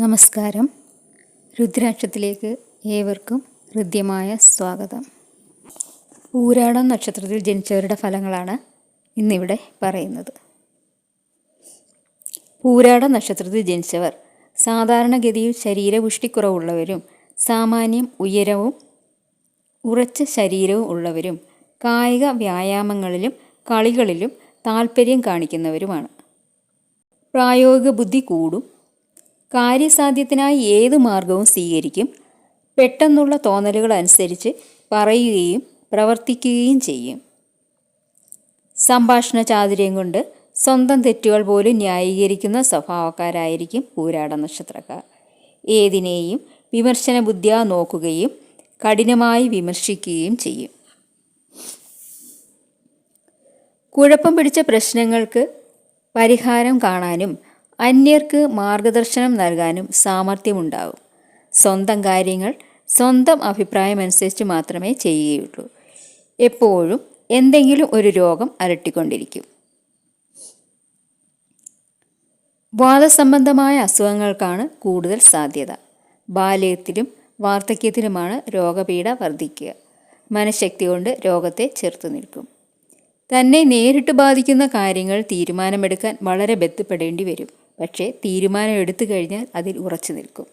നമസ്കാരം. രുദ്രാക്ഷത്തിലേക്ക് ഏവർക്കും ഹൃദ്യമായ സ്വാഗതം. പൂരാടം നക്ഷത്രത്തിൽ ജനിച്ചവരുടെ ഫലങ്ങളാണ് ഇന്നിവിടെ പറയുന്നത്. പൂരാട നക്ഷത്രത്തിൽ ജനിച്ചവർ സാധാരണഗതിയിൽ ശരീരപുഷ്ടിക്കുറവുള്ളവരും സാമാന്യം ഉയരവും ഉറച്ച ശരീരവും ഉള്ളവരും കായിക വ്യായാമങ്ങളിലും കളികളിലും താൽപ്പര്യം കാണിക്കുന്നവരുമാണ്. പ്രായോഗിക ബുദ്ധി കൂടും കാര്യസാധ്യത്തിനായി ഏത് മാർഗവും സ്വീകരിക്കും. പെട്ടെന്നുള്ള തോന്നലുകൾ അനുസരിച്ച് പറയുകയും പ്രവർത്തിക്കുകയും ചെയ്യും. സംഭാഷണ ചാതുര്യം കൊണ്ട് സ്വന്തം തെറ്റുകൾ പോലും ന്യായീകരിക്കുന്ന സ്വഭാവക്കാരായിരിക്കും പൂരാട നക്ഷത്രക്കാർ. ഏതിനെയും വിമർശന ബുദ്ധിയാ നോക്കുകയും കഠിനമായി വിമർശിക്കുകയും ചെയ്യും. കുഴപ്പം പിടിച്ച പ്രശ്നങ്ങൾക്ക് പരിഹാരം കാണാനും അന്യർക്ക് മാർഗദർശനം നൽകാനും സാമർഥ്യമുണ്ടാവും സ്വന്തം കാര്യങ്ങൾ സ്വന്തം അഭിപ്രായം അനുസരിച്ച് മാത്രമേ ചെയ്യുകയുള്ളൂ. എപ്പോഴും എന്തെങ്കിലും ഒരു രോഗം അലട്ടിക്കൊണ്ടിരിക്കും. വാദസംബന്ധമായ അസുഖങ്ങൾക്കാണ് കൂടുതൽ സാധ്യത. ബാല്യത്തിലും വാർദ്ധക്യത്തിലുമാണ് രോഗപീഠ വർദ്ധിക്കുക. മനഃശക്തി കൊണ്ട് രോഗത്തെ ചെറുത്തു നിൽക്കും. തന്നെ നേരിട്ട് ബാധിക്കുന്ന കാര്യങ്ങൾ തീരുമാനമെടുക്കാൻ വളരെ ബന്ധപ്പെടേണ്ടി വരും. പക്ഷേ തീരുമാനം എടുത്തു കഴിഞ്ഞാൽ അതിൽ ഉറച്ചു നിൽക്കും.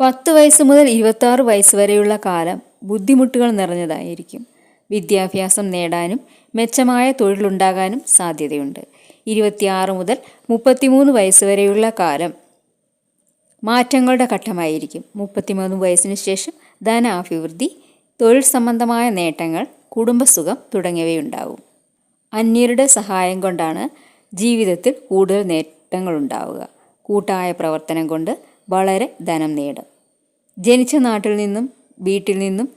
പത്ത് വയസ്സ് മുതൽ ഇരുപത്താറ് വയസ്സ് വരെയുള്ള കാലം ബുദ്ധിമുട്ടുകൾ നിറഞ്ഞതായിരിക്കും. വിദ്യാഭ്യാസം നേടാനും മെച്ചമായ തൊഴിലുണ്ടാകാനും സാധ്യതയുണ്ട്. ഇരുപത്തിയാറ് മുതൽ മുപ്പത്തിമൂന്ന് വയസ്സ് വരെയുള്ള കാലം മാറ്റങ്ങളുടെ ഘട്ടമായിരിക്കും. മുപ്പത്തിമൂന്ന് വയസ്സിന് ശേഷം ധനാഭിവൃദ്ധി തൊഴിൽ സംബന്ധമായ നേട്ടങ്ങൾ കുടുംബസുഖം തുടങ്ങിയവയുണ്ടാവും. അന്യരുടെ സഹായം കൊണ്ടാണ് ജീവിതത്തിൽ കൂടുതൽ നേട്ടങ്ങളുണ്ടാവുക. കൂട്ടായ പ്രവർത്തനം കൊണ്ട് വളരെ ധനം നേടും. ജനിച്ച നാട്ടിൽ നിന്നും വീട്ടിൽ നിന്നും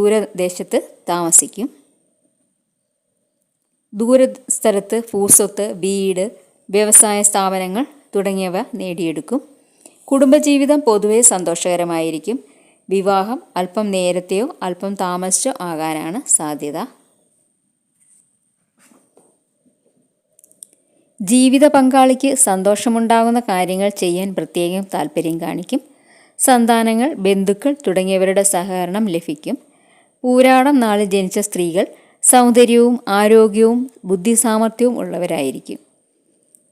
ദൂരദേശത്ത് താമസിക്കും. ദൂര സ്ഥലത്ത് ഭൂസ്വത്ത് വീട് വ്യവസായ സ്ഥാപനങ്ങൾ തുടങ്ങിയവ നേടിയെടുക്കും. കുടുംബജീവിതം പൊതുവെ സന്തോഷകരമായിരിക്കും. വിവാഹം അല്പം നേരത്തെയോ അല്പം താമസിച്ചോ ആകാനാണ് സാധ്യത. ജീവിത പങ്കാളിക്ക് സന്തോഷമുണ്ടാകുന്ന കാര്യങ്ങൾ ചെയ്യാൻ പ്രത്യേകം താല്പര്യം കാണിക്കും. സന്താനങ്ങൾ ബന്ധുക്കൾ തുടങ്ങിയവരുടെ സഹകരണം ലഭിക്കും. പൂരാടം നാളിൽ ജനിച്ച സ്ത്രീകൾ സൗന്ദര്യവും ആരോഗ്യവും ബുദ്ധിസാമർഥ്യവും ഉള്ളവരായിരിക്കും.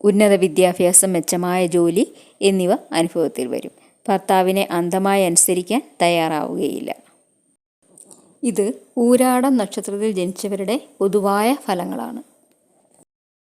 ഉന്നത വിദ്യാഭ്യാസം മെച്ചമായ ജോലി എന്നിവ അനുഭവത്തിൽ വരും. ഭർത്താവിനെ അന്ധമായി അനുസരിക്കാൻ തയ്യാറാവുകയില്ല. ഇത് ഊരാടം നക്ഷത്രത്തിൽ ജനിച്ചവരുടെ പൊതുവായ ഫലങ്ങളാണ്.